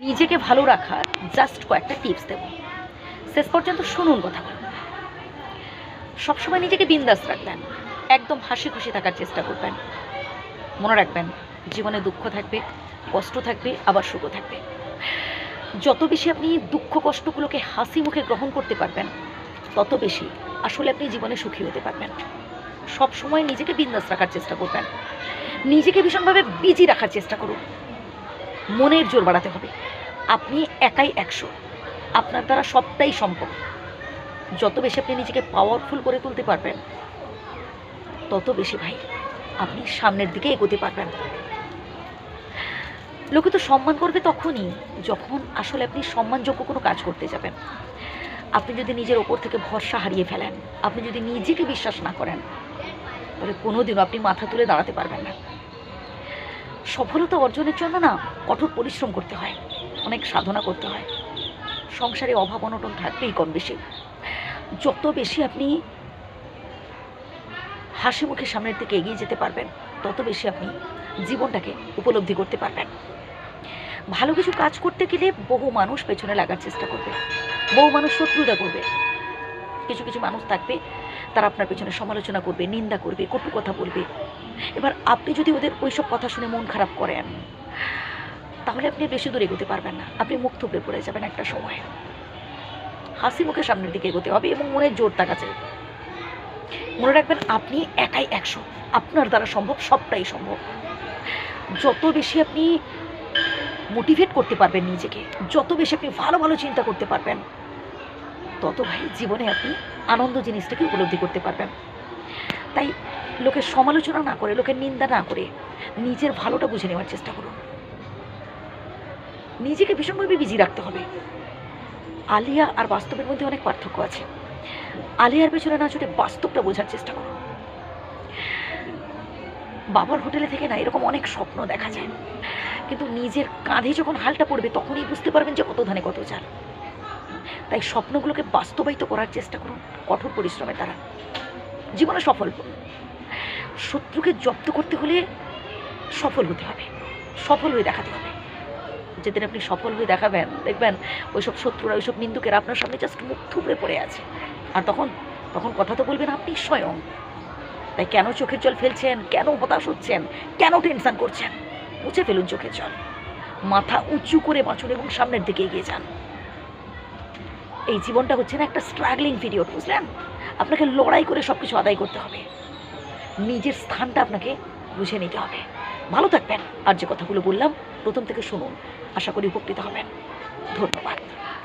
নিজেকে ভালো রাখার জাস্ট কয়েকটা টিপস দেব। শেষ পর্যন্ত শুনুন কথাগুলো সবসময় নিজেকে বিন্দাস রাখবেন। একদম হাসি খুশি থাকার চেষ্টা করবেন। মনে রাখবেন, জীবনে দুঃখ থাকবে, কষ্ট থাকবে, আবার সুখ থাকবে। যত বেশি আপনি দুঃখ কষ্টগুলোকে হাসি মুখে গ্রহণ করতে পারবেন, তত বেশি আসলে আপনি জীবনে সুখী হতে পারবেন। সব সময় নিজেকে বিন্দাস রাখার চেষ্টা করবেন। নিজেকে ভীষণভাবে বিজি রাখার চেষ্টা করুন। মনের জোর বাড়াতে হবে। আপনি একাই একশো। আপনার দ্বারা সবটাই সম্ভব। যত বেশি আপনি নিজেকে পাওয়ারফুল করে তুলতে পারবেন, তত বেশি ভাই আপনি সামনের দিকে এগোতে পারবেন। লোকে তো সম্মান করবে তখনই যখন আসলে আপনি সম্মানযোগ্য কোনো কাজ করতে যাবেন। আপনি যদি নিজের ওপর থেকে ভরসা হারিয়ে ফেলেন, আপনি যদি নিজেকে বিশ্বাস না করেন, তাহলে কোনোদিনও আপনি মাথা তুলে দাঁড়াতে পারবেন না। সফলতা অর্জনের জন্য না কঠোর পরিশ্রম করতে হয়। অনেক সাধনা করতে হয়। সংসারে অভাব অনটন থাকবেই কম বেশি। যত বেশি আপনি হাসি মুখে সামনের দিকে এগিয়ে যেতে পারবেন, তত বেশি আপনি জীবনটাকে উপলব্ধি করতে পারবেন। ভালো কিছু কাজ করতে গেলে বহু মানুষ পেছনে লাগার চেষ্টা করবে। বহু মানুষ শত্রুতা করবে। কিছু কিছু মানুষ থাকবে, তারা আপনার পেছনে সমালোচনা করবে, নিন্দা করবে, কটু কথা বলবে। এবার আপনি যদি ওদের ওইসব কথা শুনে মন খারাপ করেন তাহলে আপনি বেশি দূর এগোতে পারবেন না। আপনি মুখ থুবড়ে পড়ে যাবেন একটা সময়। হাসি মুখে সামনের দিকে এগোতে হবে এবং মনের জোর চাই মনে রাখবেন, আপনি একাই একশো। আপনার দ্বারা সম্ভব, সবটাই সম্ভব। যত বেশি আপনি মোটিভেট করতে পারবেন নিজেকে, যত বেশি আপনি ভালো ভালো চিন্তা করতে পারবেন, তত ভাই জীবনে আপনি আনন্দ জিনিসটাকে উপলব্ধি করতে পারবেন। তাই লোকের সমালোচনা না করে, লোকের নিন্দা না করে নিজের ভালোটা বুঝে নেওয়ার চেষ্টা করুন। নিজেকে ভীষণভাবে বিজি রাখতে হবে। আলিয়া আর বাস্তবের মধ্যে অনেক পার্থক্য আছে। আলিয়ার পেছনে না ছুটে বাস্তবটা বোঝার চেষ্টা করুন বাবার হোটেলে থেকে না এরকম অনেক স্বপ্ন দেখা যায়। কিন্তু নিজের কাঁধে যখন হালটা পড়বে, তখনই বুঝতে পারবেন যে কত ধানে কত চাল তাই স্বপ্নগুলোকে বাস্তবায়িত করার চেষ্টা করুন কঠোর পরিশ্রমে তারা জীবনে সফল। শত্রুকে জব্দ করতে হলে সফল হতে হবে। সফল হয়ে দেখাতে হবে। যেদিন আপনি সফল হয়ে দেখাবেন, দেখবেন ওইসব শত্রুরা, ওইসব নিন্দুকেরা আপনার সামনে জাস্ট মুখ থুবড়ে পড়ে আছে। আর তখন তখন কথা তো বলবেন আপনি স্বয়ং। তাই কেন চোখের জল ফেলছেন? কেন হতাশ হচ্ছেন? কেন টেনশন করছেন? মুছে ফেলুন চোখের জল। মাথা উঁচু করে বাঁচুন এবং সামনের দিকে এগিয়ে যান। এই জীবনটা হচ্ছে না একটা স্ট্রাগলিং পিরিয়ড বুঝলেন? আপনাকে লড়াই করে সব কিছু আদায় করতে হবে। নিজের স্থানটা আপনাকে বুঝে নিতে হবে। ভালো থাকবেন। আর যে কথাগুলো বললাম প্রথম থেকে শুনুন। আশা করি উপকৃত হবেন। ধন্যবাদ।